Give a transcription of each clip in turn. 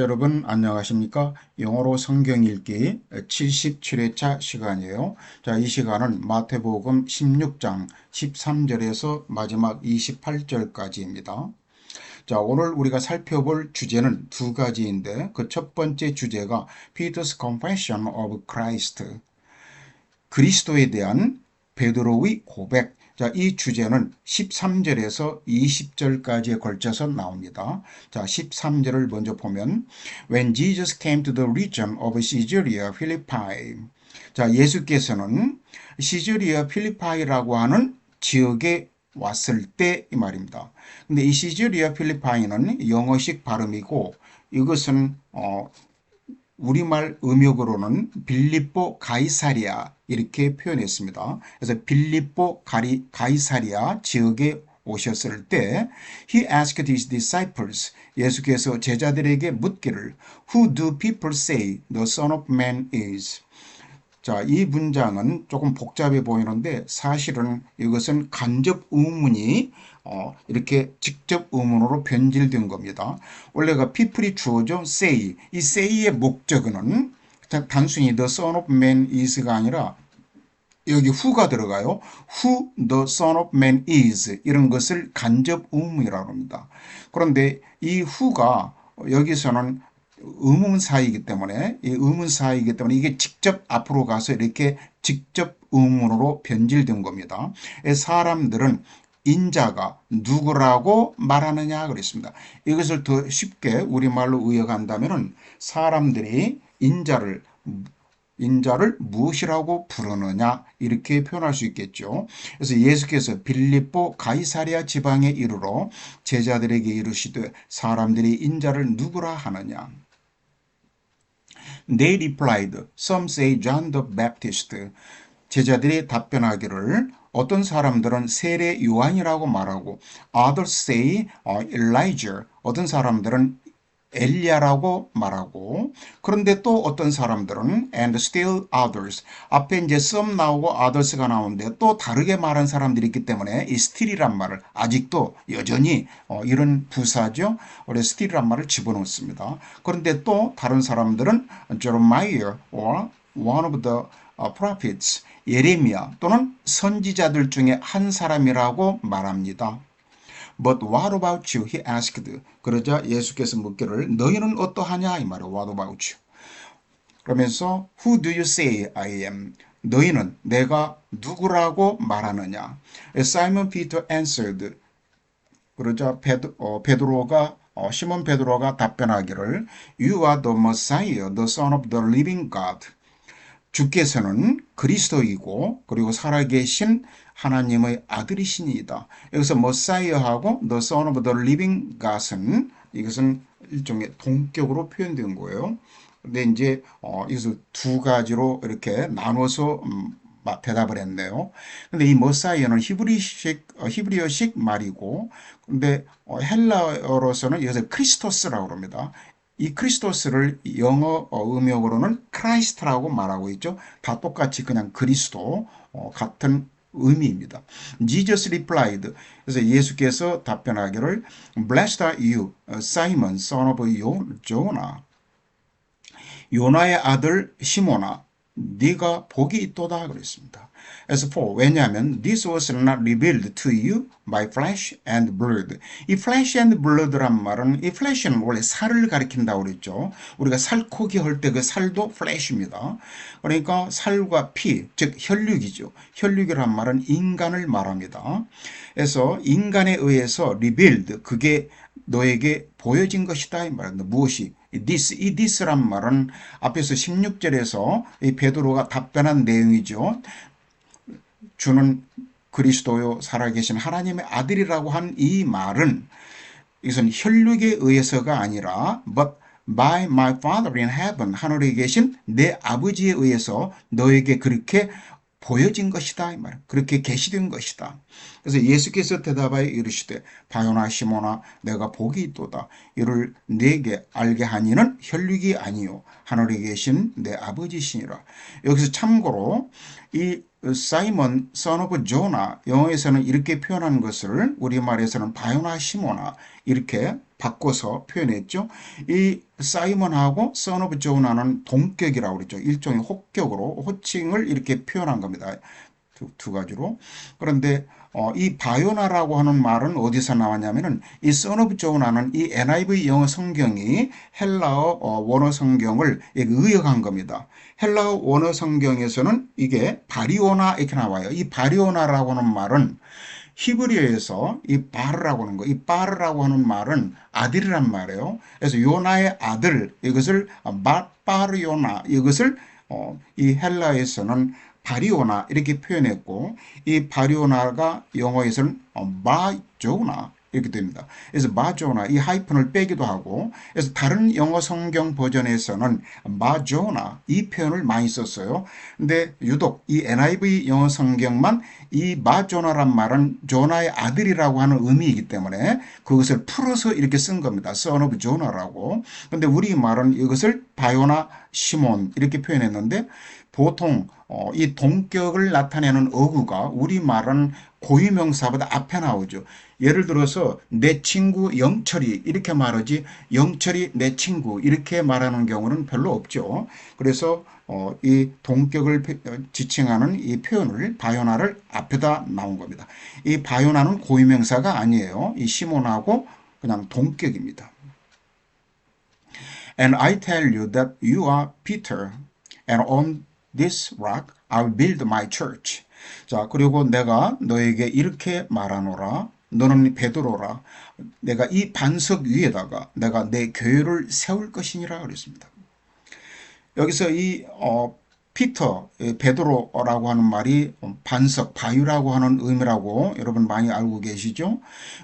여러분 안녕하십니까? 영어로 성경 읽기 77회차 시간이에요. 자, 이 시간은 마태복음 16장 13절에서 마지막 28절까지입니다. 자, 오늘 우리가 살펴볼 주제는 두 가지인데 그 첫 번째 주제가 Peter's Confession of Christ. 그리스도에 대한 베드로의 고백. 자, 이 주제는 13절에서 20절까지에 걸쳐서 나옵니다. 자, 13절을 먼저 보면 When Jesus came to the region of Caesarea Philippi. 자, 예수께서는 시즈리아 필리파이라고 하는 지역에 왔을 때 이 말입니다. 근데 이 시즈리아 필리파이는 영어식 발음이고 이것은 어 우리말 음역으로는 빌립보 가이사리아 이렇게 표현했습니다. 그래서 빌립보 가리, 가이사리아 지역에 오셨을 때 he asked his disciples 예수께서 제자들에게 묻기를 who do people say the son of man is 자, 이 문장은 조금 복잡해 보이는데 사실은 이것은 간접 의문이 어, 이렇게 직접 의문으로 변질된 겁니다. 원래가 people이 주어져 say. 이 say의 목적은 단순히 the son of man is가 아니라 여기 who가 들어가요. who the son of man is 이런 것을 간접 의문이라고 합니다. 그런데 이 who가 여기서는 의문사이기 때문에 이 의문사이기 때문에 이게 직접 앞으로 가서 이렇게 직접 의문으로 변질된 겁니다. 사람들은 인자가 누구라고 말하느냐 그랬습니다. 이것을 더 쉽게 우리말로 의역한다면 사람들이 인자를 인자를 무엇이라고 부르느냐 이렇게 표현할 수 있겠죠. 그래서 예수께서 빌립보 가이사리아 지방에 이르러 제자들에게 이르시되 사람들이 인자를 누구라 하느냐 They replied, Some say John the Baptist. 제자들이 답변하기를 어떤 사람들은 세례 요한이라고 말하고 others say Elijah. 어떤 사람들은 엘리야라고 말하고 그런데 또 어떤 사람들은 and still others 앞에 이제 some 나오고 others가 나오는데 또 다르게 말한 사람들이 있기 때문에 이 still이란 말을 아직도 여전히 어, 이런 부사죠. 우리 still이란 말을 집어넣습니다. 그런데 또 다른 사람들은 Jeremiah or one of the prophets 예레미야 또는 선지자들 중에 한 사람이라고 말합니다. But what about you? He asked. 그러자 예수께서 묻기를 너희는 어떠하냐 이 말이에요. What about you? 그러면서 Who do you say I am? 너희는 내가 누구라고 말하느냐? Simon Peter answered. 그러자 베드, 어, 베드로가 어, 시몬 베드로가 답변하기를 You are the Messiah, the Son of the Living God. 주께서는 그리스도이고 그리고 살아계신 하나님의 아들이시니이다. 여기서 머사이어하고 the son of the living God은 이것은 일종의 동격으로 표현된 거예요. 근데 이제 어, 이것을 두 가지로 이렇게 나눠서 음, 대답을 했네요. 근데 이 머사이어는 히브리식 어, 히브리어식 말이고 근데 어, 헬라어로서는 여기서 크리스토스라고 합니다. 이 크리스토스를 영어 음역으로는 크라이스트라고 말하고 있죠. 다 똑같이 그냥 그리스도 어, 같은 의미입니다. Jesus replied. 그래서 예수께서 답변하기를 Blessed are you, Simon, son of Jonah. 요나의 아들 시모나, 네가 복이 있도다 그랬습니다. As for 왜냐하면 this was not revealed to you by flesh and blood. 이 flesh and blood란 말은 이 flesh는 원래 살을 가리킨다고 그랬죠. 우리가 살코기 할 때 그 살도 flesh입니다. 그러니까 살과 피, 즉 혈육이죠. 혈육이란 말은 인간을 말합니다. 그래서 인간에 의해서 revealed 그게 너에게 보여진 것이다 이 말입니다. 무엇이 this, 이 this란 말은 앞에서 16절에서 이 베드로가 답변한 내용이죠. 주는 그리스도요 살아계신 하나님의 아들이라고 한 이 말은 이것은 혈육에 의해서가 아니라 but by my father in heaven 하늘에 계신 내 아버지에 의해서 너에게 그렇게 보여진 것이다 이 말. 그렇게 계시된 것이다. 그래서 예수께서 대답하여 이르시되 바요나 시모나 내가 복이 있도다. 이를 내게 알게 하니는 혈육이 아니요 하늘에 계신 내 아버지시니라. 여기서 참고로 이 사이먼 선 오브 조나 영어에서는 이렇게 표현한 것을 우리말에서는 바요나 시모나 이렇게 바꿔서 표현했죠. 이 사이먼하고 son of Jonah는 동격이라고 그랬죠. 일종의 혹격으로 호칭을 이렇게 표현한 겁니다. 두, 두 가지로. 그런데 어, 이 바요나라고 하는 말은 어디서 나왔냐면은 이 of Jonah는 이 NIV 영어 성경이 헬라어 어, 원어 성경을 의역한 겁니다. 헬라어 원어 성경에서는 이게 바리오나 이렇게 나와요. 이 바리오나라고 하는 말은 히브리어에서 이 바르라고 하는 거, 이 바르라고 하는 말은 아들이란 말이에요. 그래서 요나의 아들 이것을 바, 바르요나 이것을 어, 이 헬라에서는 바리오나 이렇게 표현했고 이 바리오나가 영어에서는 마조나 이렇게 됩니다. 그래서 마조나 이 하이픈을 빼기도 하고 그래서 다른 영어 성경 버전에서는 마조나 이 표현을 많이 썼어요. 근데 유독 이 NIV 영어 성경만 이 마조나란 말은 조나의 아들이라고 하는 의미이기 때문에 그것을 풀어서 이렇게 쓴 겁니다. son of 조나라고. 근데 우리 말은 이것을 바요나 시몬 이렇게 표현했는데 보통 어, 이 동격을 나타내는 어구가 우리말은 고유명사보다 앞에 나오죠. 예를 들어서 내 친구 영철이 이렇게 말하지 영철이 내 친구 이렇게 말하는 경우는 별로 없죠. 그래서 어, 이 동격을 지칭하는 이 표현을 바요나를 앞에다 나온 겁니다. 이 바요나는 고유명사가 아니에요. 이 시몬하고 그냥 동격입니다. And I tell you that you are Peter, and on this rock I will build my church. 자, 그리고 내가 너에게 이렇게 말하노라. 너는 베드로라. 내가 이 반석 위에다가 내가 내 교회를 세울 것이니라 그랬습니다. 여기서 이 어, 피터, 베드로라고 하는 말이 반석, 바위라고 하는 의미라고 여러분 많이 알고 계시죠?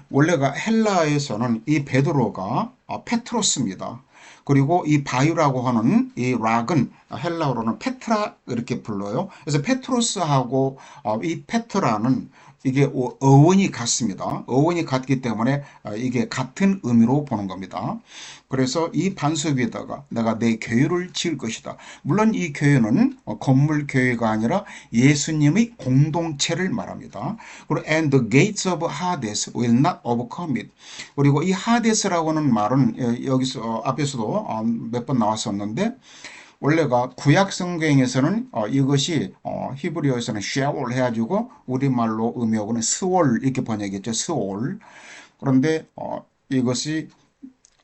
원래가 헬라에서는 이 베드로가 어, 페트로스입니다. 그리고 이 바유라고 하는 이 락은 헬라어로는 페트라 이렇게 불러요. 그래서 페트로스하고 어, 이 페트라는 이게 어원이 같습니다. 어원이 같기 때문에 어, 이게 같은 의미로 보는 겁니다. 그래서 이 반석 위에다가 내가 내 교회를 지을 것이다. 물론 이 교회는 어, 건물 교회가 아니라 예수님의 공동체를 말합니다. 그리고 and the gates of Hades will not overcome it. 그리고 이 하는 말은 여기서 앞에서도 어, 몇번 나왔었는데 원래가 구약 성경에서는 어, 이것이 어, 히브리어에서는 쉐올 해가지고 우리말로 의미하고는 스월 이렇게 번역했죠. 스월. 그런데 어, 이것이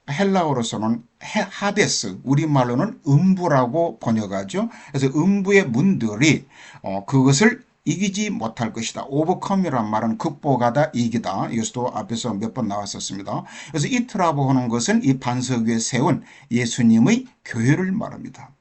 헬라어로서는 하데스, 우리말로는 음부라고 번역하죠. 그래서 음부의 문들이 어, 그것을 이기지 못할 것이다. 오버컴이란 말은 극복하다, 이기다. 이것도 앞에서 몇 번 나왔었습니다. 그래서 이트라고 하는 것은 이 반석 위에 세운 예수님의 교회를 말합니다.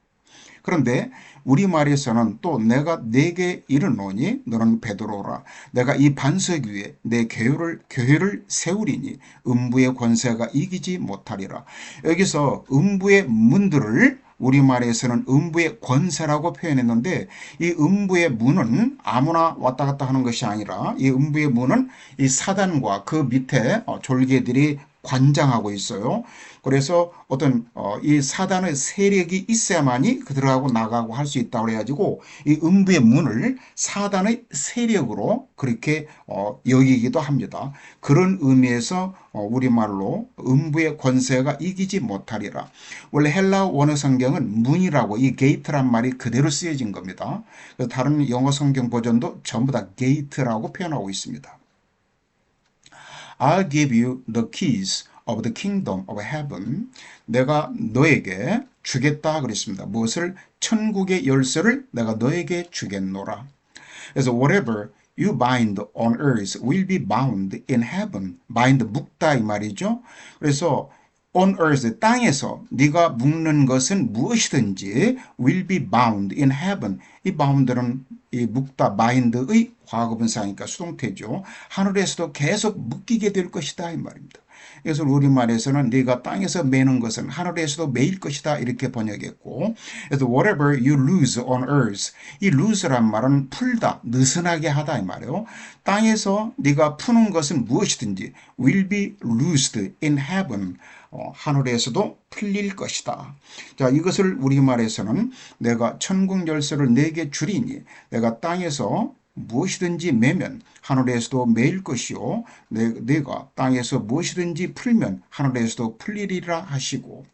그런데 우리말에서는 또 내가 내게 이르노니 너는 베드로라 내가 이 반석 위에 내 교회를 교회를 세우리니 음부의 권세가 이기지 못하리라. 여기서 음부의 문들을 우리말에서는 음부의 권세라고 표현했는데 이 음부의 문은 아무나 왔다 갔다 하는 것이 아니라 이 음부의 문은 이 사단과 그 밑에 어, 졸개들이 관장하고 있어요. 그래서 어떤 어, 이 사단의 세력이 있어야만이 그들하고 나가고 할 수 있다고 해가지고 이 음부의 문을 사단의 세력으로 그렇게 어, 여기기도 합니다. 그런 의미에서 어, 우리말로 음부의 권세가 이기지 못하리라. 원래 헬라 원어 성경은 문이라고 이 게이트란 말이 그대로 쓰여진 겁니다. 다른 영어 성경 버전도 전부 다 게이트라고 표현하고 있습니다. I'll give you the keys of the kingdom of heaven. 내가 너에게 주겠다 그랬습니다. 무엇을? 천국의 열쇠를 내가 너에게 주겠노라. 그래서 whatever you bind on earth will be bound in heaven. bind 묶다 이 말이죠. 그래서 on earth 땅에서 네가 묶는 것은 무엇이든지 will be bound in heaven. 이 bound는 이 묶다 bind의 과거 분사니까 수동태죠. 하늘에서도 계속 묶이게 될 것이다 이 말입니다. 그래서 우리말에서는 네가 땅에서 매는 것은 하늘에서도 매일 것이다 이렇게 번역했고 그래서 whatever you lose on earth 이 lose란 말은 풀다 느슨하게 하다 이 말이에요 땅에서 네가 푸는 것은 무엇이든지 will be loosed in heaven 어, 하늘에서도 풀릴 것이다. 자, 이것을 우리말에서는 내가 천국 열쇠를 내게 주리니 내가 땅에서 무엇이든지 매면 하늘에서도 매일 것이요 내, 내가 땅에서 무엇이든지 풀면 하늘에서도 풀리리라 하시고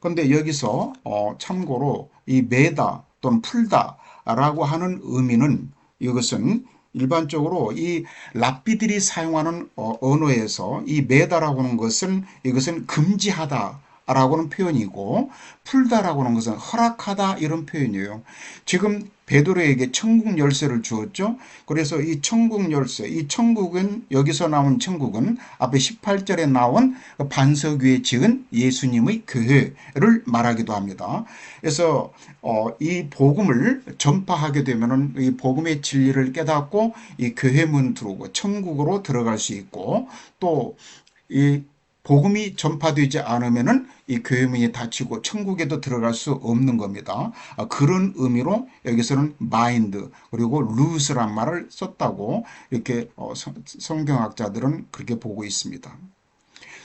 근데 여기서 어, 참고로 이 매다 또는 풀다 라고 하는 의미는 이것은 일반적으로 이 랍비들이 사용하는 어, 언어에서 이 매다라고 하는 것은 이것은 금지하다 라고는 표현이고 풀다라고 하는 것은 허락하다 이런 표현이에요. 지금 베드로에게 천국 열쇠를 주었죠. 그래서 이 천국 열쇠, 이 천국은 여기서 나온 천국은 앞에 18절에 나온 그 반석 위에 지은 예수님의 교회를 말하기도 합니다. 그래서 어, 이 복음을 전파하게 되면은 이 복음의 진리를 깨닫고 이 교회 문 들어오고 천국으로 들어갈 수 있고 또이 복음이 전파되지 않으면은 이 교회문이 닫히고 천국에도 들어갈 수 없는 겁니다. 아, 그런 의미로 여기서는 마인드 그리고 루스란 말을 썼다고 이렇게 어, 성경학자들은 그렇게 보고 있습니다.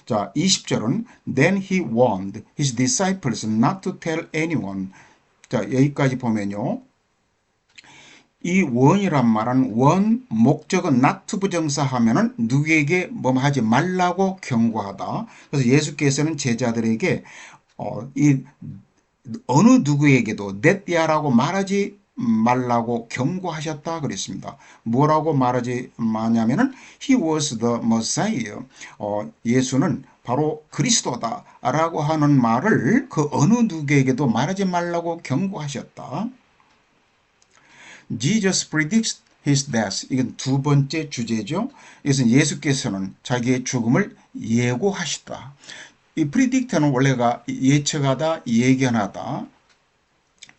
자, 20절은 Then he warned his disciples not to tell anyone. 자, 여기까지 보면요. 이 원이란 말은 원 목적은 나트 부정사 하면은 누구에게 뭐 하지 말라고 경고하다. 그래서 예수께서는 제자들에게 어, 이 어느 누구에게도 넷띠아라고 말하지 말라고 경고하셨다 그랬습니다. 뭐라고 말하지 마냐면은 he was the Messiah. 어, 예수는 바로 그리스도다라고 하는 말을 그 어느 누구에게도 말하지 말라고 경고하셨다. Jesus predicts his death. 이건 두 번째 주제죠. 이것은 예수께서는 자기의 죽음을 예고하시다. 이 predict는 원래가 예측하다, 예견하다.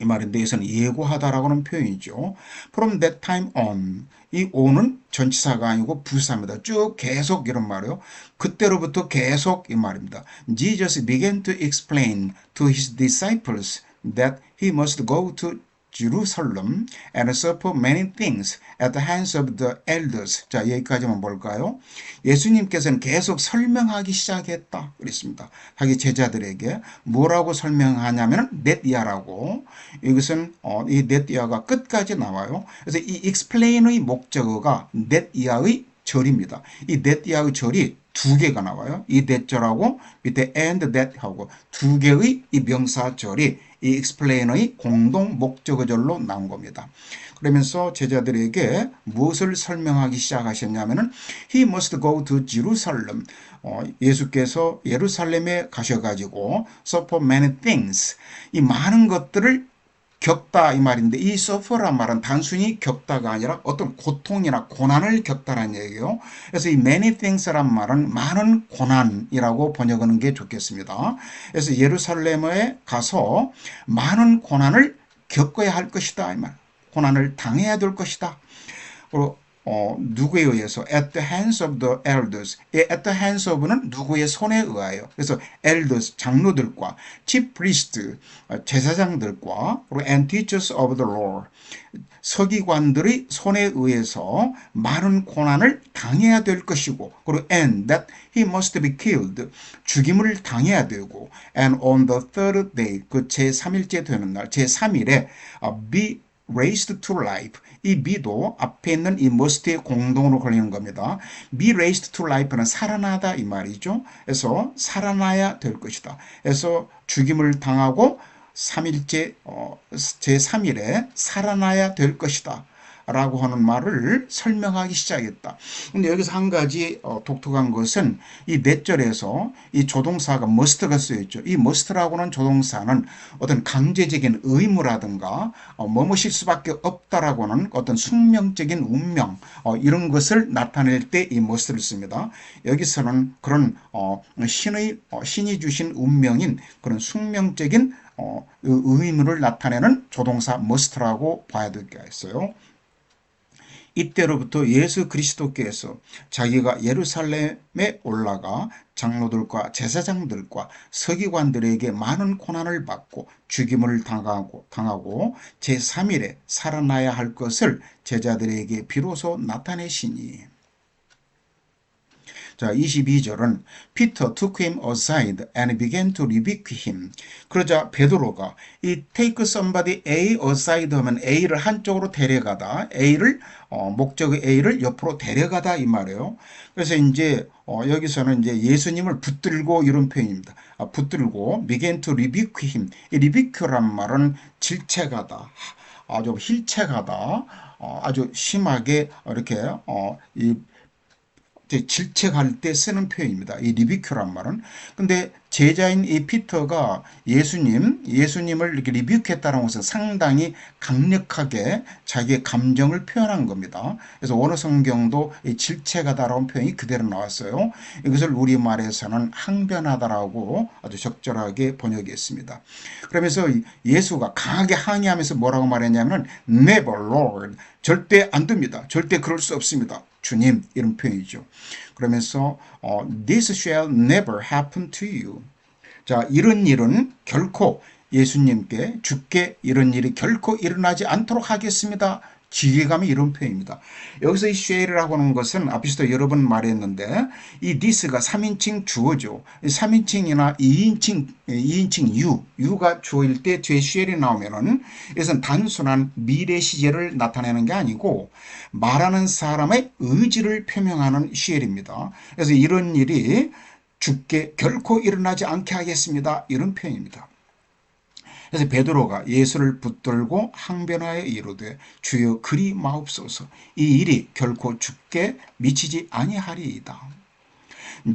이 말인데 이것은 예고하다라고는 표현이죠. From that time on. 이 on은 전치사가 아니고 부사입니다. 쭉 계속 이런 말이요. 그때로부터 계속 이 말입니다. Jesus began to explain to his disciples that he must go to Jerusalem and suffer many things at the hands of the elders. 자, 여기까지만 볼까요? 예수님께서는 계속 설명하기 시작했다. 그랬습니다. 자기 제자들에게 뭐라고 설명하냐면 넷이야라고. 이것은 어, 이 넷이야가 끝까지 나와요. 그래서 이 explain의 목적어가 넷이야의 절입니다. 이 넷이야의 절이 두 개가 나와요. 이 that절하고 밑에 and that하고 두 개의 이 명사절이 이 explain의 공동 목적어절로 나온 겁니다. 그러면서 제자들에게 무엇을 설명하기 시작하셨냐면은 he must go to Jerusalem. 어, 예수께서 예루살렘에 가셔가지고 suffer many things. 이 많은 것들을 겪다 이 말인데 이 suffer란 말은 단순히 겪다가 아니라 어떤 고통이나 고난을 겪다라는 얘기예요. 그래서 이 many things란 말은 많은 고난이라고 번역하는 게 좋겠습니다. 그래서 예루살렘에 가서 많은 고난을 겪어야 할 것이다 이 말. 고난을 당해야 될 것이다. 그리고 어, 누구에 의해서 at the hands of the elders. 이 at the hands of는 누구의 손에 의하여. 그래서 elders 장로들과 chief priest 어, 제사장들과 그리고 and teachers of the law 서기관들의 손에 의해서 많은 고난을 당해야 될 것이고 그리고 and that he must be killed 죽임을 당해야 되고 and on the third day 그 제3일째 되는 날 제3일에 be raised to life. 이 미도 앞에 있는 이 must에 공동으로 걸리는 겁니다. be raised to life는 살아나다 이 말이죠. 그래서 살아나야 될 것이다. 그래서 죽임을 당하고 3일째 어, 제3일에 살아나야 될 것이다. 라고 하는 말을 설명하기 시작했다. 근데 여기서 한 가지 어, 독특한 것은 이네 절에서 이 조동사가 must가 쓰여있죠. 이 must라고는 조동사는 어떤 강제적인 의무라든가 어, 뭐뭐실 수밖에 없다라고는 어떤 숙명적인 운명 어, 이런 것을 나타낼 때 이 must를 씁니다. 여기서는 그런 어, 신의 어, 신이 주신 운명인 그런 숙명적인 어, 의무를 나타내는 조동사 must라고 봐야 되겠어요. 이때로부터 예수 그리스도께서 자기가 예루살렘에 올라가 장로들과 제사장들과 서기관들에게 많은 고난을 받고 죽임을 당하고, 당하고 제3일에 살아나야 할 것을 제자들에게 비로소 나타내시니 자, 22절은 Peter took him aside and began to rebuke him. 그러자 베드로가 이 take somebody A aside 하면 A를 한쪽으로 데려가다 A를 어, 목적의 A를 옆으로 데려가다 이 말이에요. 그래서 이제 어, 여기서는 이제 예수님을 붙들고 이런 표현입니다. 아, 붙들고 began to rebuke him. 이 rebuke란 말은 질책하다, 아주 힐책하다, 어, 아주 심하게 이렇게 어, 이 질책할 때 쓰는 표현입니다. 이 리뷰큐란 말은. 근데 제자인 이 피터가 예수님, 예수님을 이렇게 리뷰했다는 것은 상당히 강력하게 자기의 감정을 표현한 겁니다. 그래서 원어 성경도 이 질책하다라는 표현이 그대로 나왔어요. 이것을 우리말에서는 항변하다라고 아주 적절하게 번역했습니다. 그러면서 예수가 강하게 항의하면서 뭐라고 말했냐면 never Lord 절대 안 됩니다. 절대 그럴 수 없습니다. 주님 이런 표현이죠. 그러면서 어, this shall never happen to you. 자, 이런 일은 결코 예수님께 죽게 이런 일이 결코 일어나지 않도록 하겠습니다. 지혜감이 이런 표현입니다. 여기서 이 쉐일이라고 하는 것은 앞에서도 여러 번 말했는데 이 디스가 3인칭 주어죠. 3인칭이나 2인칭 2인칭 유, 유가 주어일 때 뒤에 쉐일이 나오면은 이것은 단순한 미래 시제를 나타내는 게 아니고 말하는 사람의 의지를 표명하는 쉐일입니다. 그래서 이런 일이 죽게 결코 일어나지 않게 하겠습니다. 이런 표현입니다. 그래서 베드로가 예수를 붙들고 항변하여 이르되 주여 그리 마옵소서 이 일이 결코 죽게 미치지 아니하리이다.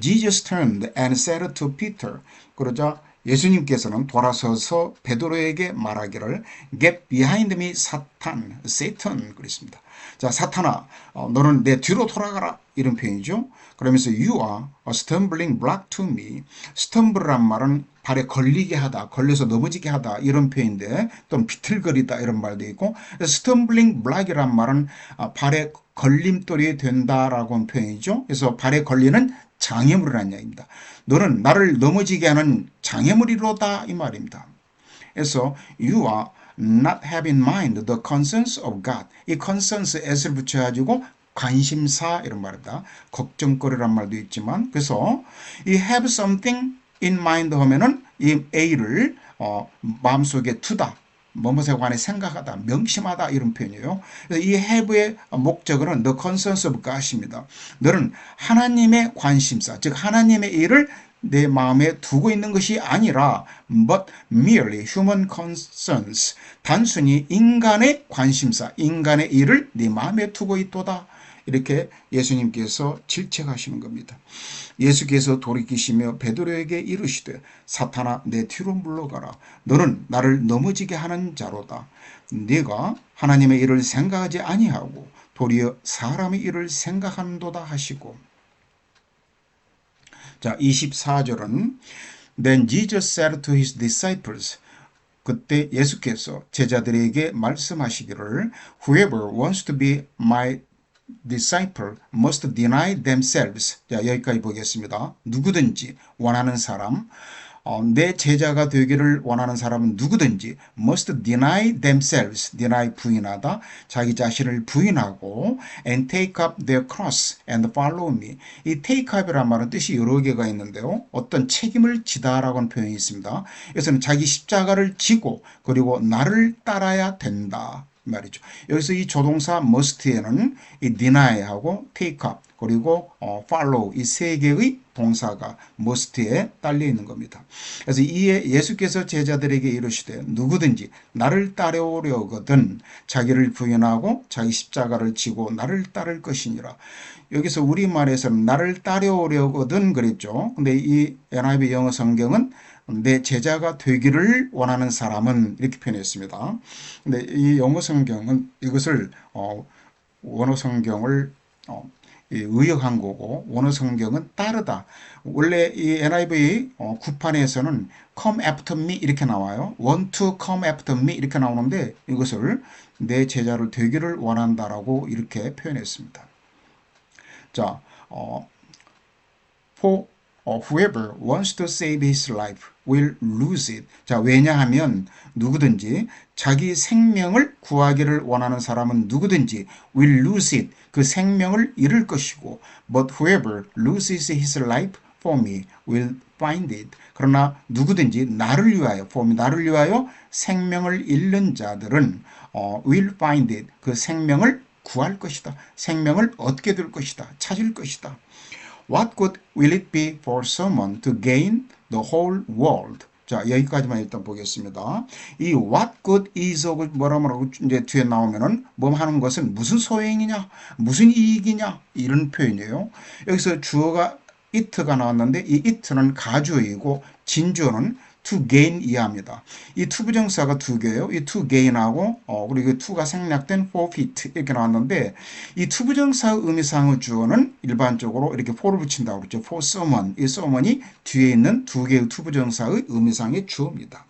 Jesus turned and said to Peter 그러자 예수님께서는 돌아서서 베드로에게 말하기를 Get behind me, 사탄, Satan 그랬습니다. 자, 사탄아, 어, 너는 내 뒤로 돌아가라 이런 표현이죠. 그러면서 you are a stumbling block to me. stumble란 말은 발에 걸리게 하다, 걸려서 넘어지게 하다 이런 표현인데 또는 비틀거리다 이런 말도 있고 stumbling block이란 말은 아, 발에 걸림돌이 된다라고 하는 표현이죠. 그래서 발에 걸리는 장애물이라는 이야기입니다. 너는 나를 넘어지게 하는 장애물이로다 이 말입니다. 그래서 you are not have in mind the concerns of God. 이 concerns s를 붙여가지고 관심사 이런 말이다. 걱정거리란 말도 있지만 그래서 이 have something in mind 하면은 이 A를 어, 마음속에 두다. 뭐뭐에 관해 생각하다, 명심하다 이런 표현이에요. 이 have의 목적은 the concerns of God입니다. 너는 하나님의 관심사, 즉 하나님의 일을 내 마음에 두고 있는 것이 아니라 but merely human concerns 단순히 인간의 관심사, 인간의 일을 네 마음에 두고 있도다. 이렇게 예수님께서 질책하시는 겁니다. 예수께서 돌이키시며 베드로에게 이르시되 사탄아 내 뒤로 물러가라. 너는 나를 넘어지게 하는 자로다. 네가 하나님의 일을 생각하지 아니하고 도리어 사람의 일을 생각한도다 하시고. 자 24절은 Then Jesus said to his disciples 그때 예수께서 제자들에게 말씀하시기를 Whoever wants to be my disciple must deny themselves. 자, 여기까지 보겠습니다. 누구든지 원하는 사람, 어, 내 제자가 되기를 원하는 사람은 누구든지 must deny themselves, deny 부인하다, 자기 자신을 부인하고 and take up their cross and follow me. 이 take up이란 말은 뜻이 여러 개가 있는데요. 어떤 책임을 지다라고 하는 표현이 있습니다. 여기서는 자기 십자가를 지고 그리고 나를 따라야 된다. 말이죠. 여기서 이 조동사 must에는 이 deny하고 take up 그리고 어, follow 이 세 개의 동사가 must에 딸려 있는 겁니다. 그래서 이에 예수께서 제자들에게 이르시되 누구든지 나를 따라오려거든 자기를 부인하고 자기 십자가를 지고 나를 따를 것이니라. 여기서 우리말에서는 나를 따라오려거든 그랬죠. 근데 이 NIV 영어 성경은 내 제자가 되기를 원하는 사람은 이렇게 표현했습니다. 근데 이 영어 성경은 이것을 어, 원어 성경을 어, 의역한 거고 원어 성경은 따르다. 원래 이 NIV 어, 구판에서는 come after me 이렇게 나와요. want to come after me 이렇게 나오는데 이것을 내 제자를 되기를 원한다라고 이렇게 표현했습니다. 자, 어, for 어, whoever wants to save his life will lose it. 자, 왜냐하면 누구든지 자기 생명을 구하기를 원하는 사람은 누구든지 will lose it. 그 생명을 잃을 것이고 but whoever loses his life for me will find it. 그러나 누구든지 나를 위하여 for me 나를 위하여 생명을 잃는 자들은 어, will find it. 그 생명을 구할 것이다. 생명을 얻게 될 것이다. 찾을 것이다. What good will it be for someone to gain the whole world? 자, 여기까지만 일단 보겠습니다. 이 what good is 뭐라 뭐라고 이제 뒤에 나오면은 뭐 하는 것은 무슨 소행이냐, 무슨 이익이냐 이런 표현이에요. 여기서 주어가 it가 나왔는데 이 it는 가주어이고 진주어는 to gain 이하입니다. 이 to 부정사가 두 개예요. 이 to gain하고 어, 그리고 to가 생략된 forfeit 이렇게 나왔는데 이 to 부정사 의미상의 주어는 일반적으로 이렇게 for를 붙인다고 그랬죠. for someone 이 someone이 뒤에 있는 두 개의 to 부정사의 의미상의 주어입니다.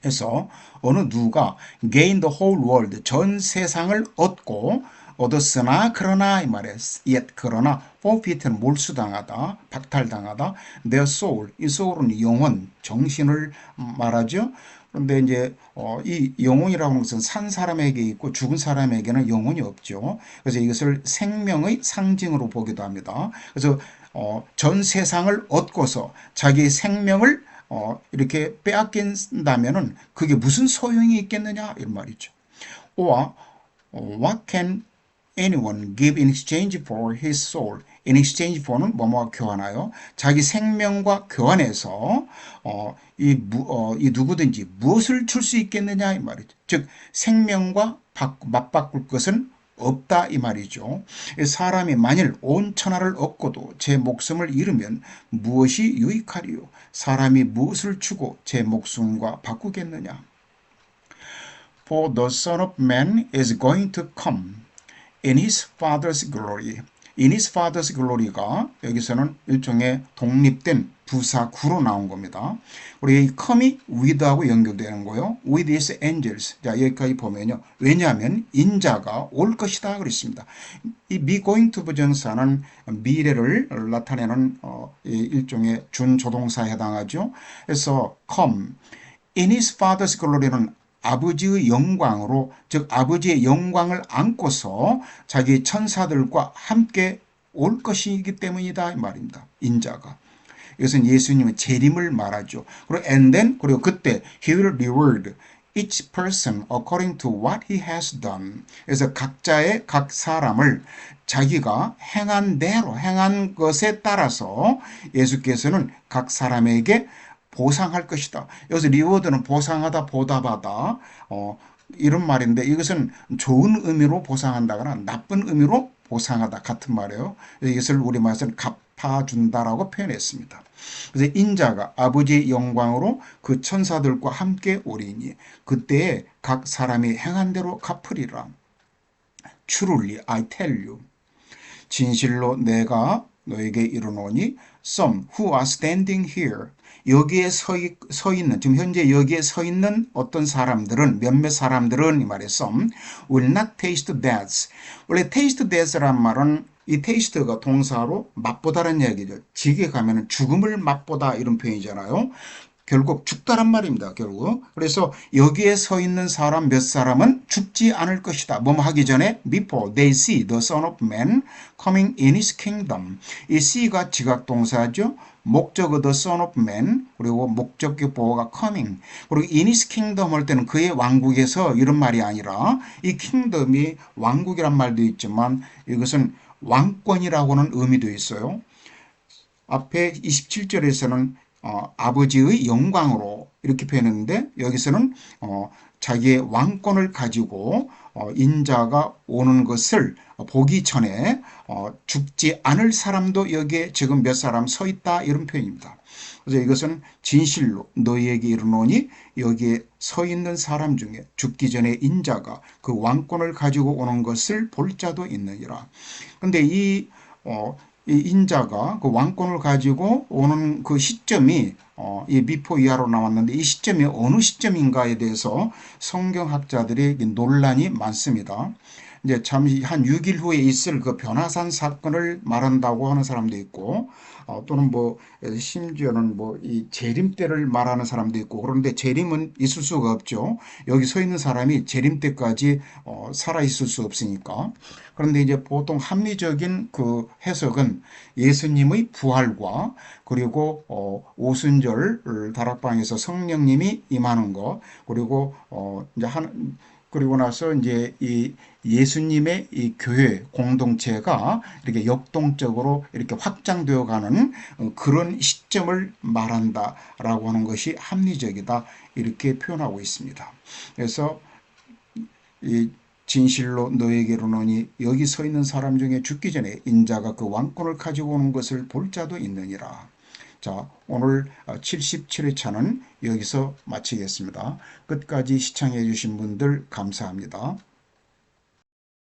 그래서 어느 누가 gain the whole world 전 세상을 얻고 얻었으나 그러나 이 말에 yet 그러나 forfeit는 몰수당하다 박탈당하다 their soul 이 soul은 영혼 정신을 말하죠. 그런데 이제 어, 이 영혼이라고 하는 것은 산 사람에게 있고 죽은 사람에게는 영혼이 없죠. 그래서 이것을 생명의 상징으로 보기도 합니다. 그래서 어, 전 세상을 얻고서 자기 생명을 어, 이렇게 빼앗긴다면은 그게 무슨 소용이 있겠느냐 이런 말이죠. or what can anyone give in exchange for his soul. in exchange for는 뭐뭐와 교환하여 자기 생명과 교환해서 어, 이, 무, 어, 이 누구든지 무엇을 줄 수 있겠느냐 이 말이죠. 즉 생명과 바, 맞바꿀 것은 없다 이 말이죠. 사람이 만일 온 천하를 얻고도 제 목숨을 잃으면 무엇이 유익하리요? 사람이 무엇을 주고 제 목숨과 바꾸겠느냐? For the Son of Man is going to come in his father's glory. in his father's glory가 여기서는 일종의 독립된 부사구로 나온 겁니다. 우리 이 come이 with하고 연결되는 거예요. with his angels. 자, 여기까지 보면요. 왜냐하면 인자가 올 것이다 그랬습니다. 이 be going to 부정사는 미래를 나타내는 어, 일종의 준조동사에 해당하죠. 그래서 come in his father's glory는 아버지의 영광으로 즉 아버지의 영광을 안고서 자기 천사들과 함께 올 것이기 때문이다 이 말입니다. 인자가. 이것은 예수님의 재림을 말하죠. 그리고 and then 그리고 그때 he will reward each person according to what he has done. 그래서 각자의 각 사람을 자기가 행한 대로 행한 것에 따라서 예수께서는 각 사람에게 보상할 것이다. 여기서 리워드는 보상하다, 보답하다. 어, 이런 말인데 이것은 좋은 의미로 보상한다거나 나쁜 의미로 보상하다 같은 말이에요. 이것을 우리말에서는 갚아준다라고 표현했습니다. 그래서 인자가 아버지의 영광으로 그 천사들과 함께 오리니 그때에 각 사람이 행한 대로 갚으리라. Truly I tell you. 진실로 내가 너에게 이르노니 some who are standing here 여기에 서, 서 있는 지금 현재 여기에 서 있는 어떤 사람들은 몇몇 사람들은 이 말에 some will not taste death 원래 taste death란 말은 이 테이스트가 동사로 맛보다는 얘기죠. 지게 가면은 죽음을 맛보다 이런 표현이잖아요. 결국 죽다란 말입니다. 결국. 그래서 여기에 서 있는 사람 몇 사람은 죽지 않을 것이다. 뭐 하기 전에 before they see the son of man coming in his kingdom. 이 see가 지각 동사죠. 목적어 the son of man 그리고 목적격 보호가 coming 그리고 in his kingdom 할 때는 그의 왕국에서 이런 말이 아니라 이 kingdom이 왕국이란 말도 있지만 이것은 왕권이라고는 의미도 있어요. 앞에 27절에서는 어, 아버지의 영광으로 이렇게 표현했는데 여기서는 어, 자기의 왕권을 가지고 어, 인자가 오는 것을 보기 전에 어, 죽지 않을 사람도 여기에 지금 몇 사람 서 있다 이런 표현입니다. 그래서 이것은 진실로 너희에게 이르노니 여기에 서 있는 사람 중에 죽기 전에 인자가 그 왕권을 가지고 오는 것을 볼 자도 있느니라. 근데 이 어, 이 인자가 그 왕권을 가지고 오는 그 시점이 어, 이 미포 이하로 나왔는데 이 시점이 어느 시점인가에 대해서 성경학자들이 논란이 많습니다. 이제 잠시 한 6일 후에 있을 그 변화산 사건을 말한다고 하는 사람도 있고 어, 또는 뭐 심지어는 뭐 이 재림 때를 말하는 사람도 있고 그런데 재림은 있을 수가 없죠. 여기 서 있는 사람이 재림 때까지 어, 살아 있을 수 없으니까. 그런데 이제 보통 합리적인 그 해석은 예수님의 부활과 그리고 어, 오순절 다락방에서 성령님이 임하는 것 그리고 어, 이제 한 그리고 나서 이제 이 예수님의 이 교회 공동체가 이렇게 역동적으로 이렇게 확장되어 가는 어, 그런 시점을 말한다라고 하는 것이 합리적이다 이렇게 표현하고 있습니다. 그래서 이 진실로 너에게로 노니 여기 서 있는 사람 중에 죽기 전에 인자가 그 왕권을 가지고 오는 것을 볼 자도 있느니라. 자, 오늘 77회차는 여기서 마치겠습니다. 끝까지 시청해 주신 분들 감사합니다.